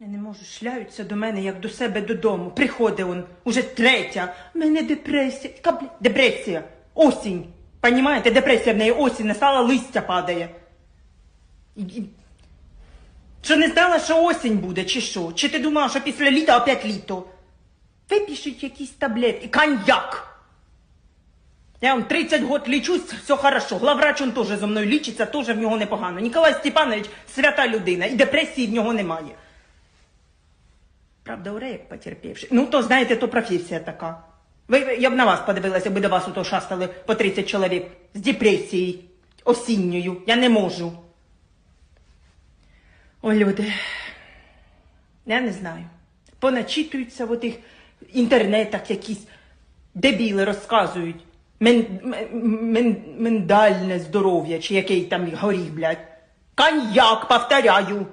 Я не можу, шляються до мене, як до себе додому. Приходить он, уже третя. У мене депресія. Яка, депресія? Осінь. Понімаєте, депресія в неї осінь настала, листя падає. І- і- Що не знала, що осінь буде, чи що? Чи ти думала, що після літа опять літо? Випишіть якісь таблетки, коньяк. Я вам 30 год лічусь, все хорошо. Главврач он теж зо мною лічиться, теж в нього непогано. Ніколай Степанович свята людина, і депресії в нього немає. Правда, урек потерпівши. Ну, то знаєте, то професія така. Ви, я б на вас подивилася, якби до вас ото шастали по 30 чоловік з депресією осінньою. Я не можу. О, люди. Я не знаю. Поначитуються в отих інтернетах якісь дебіли розказують. Мен, мен- мендальне здоров'я, чи який там горіх, блядь. Коньяк, повторяю.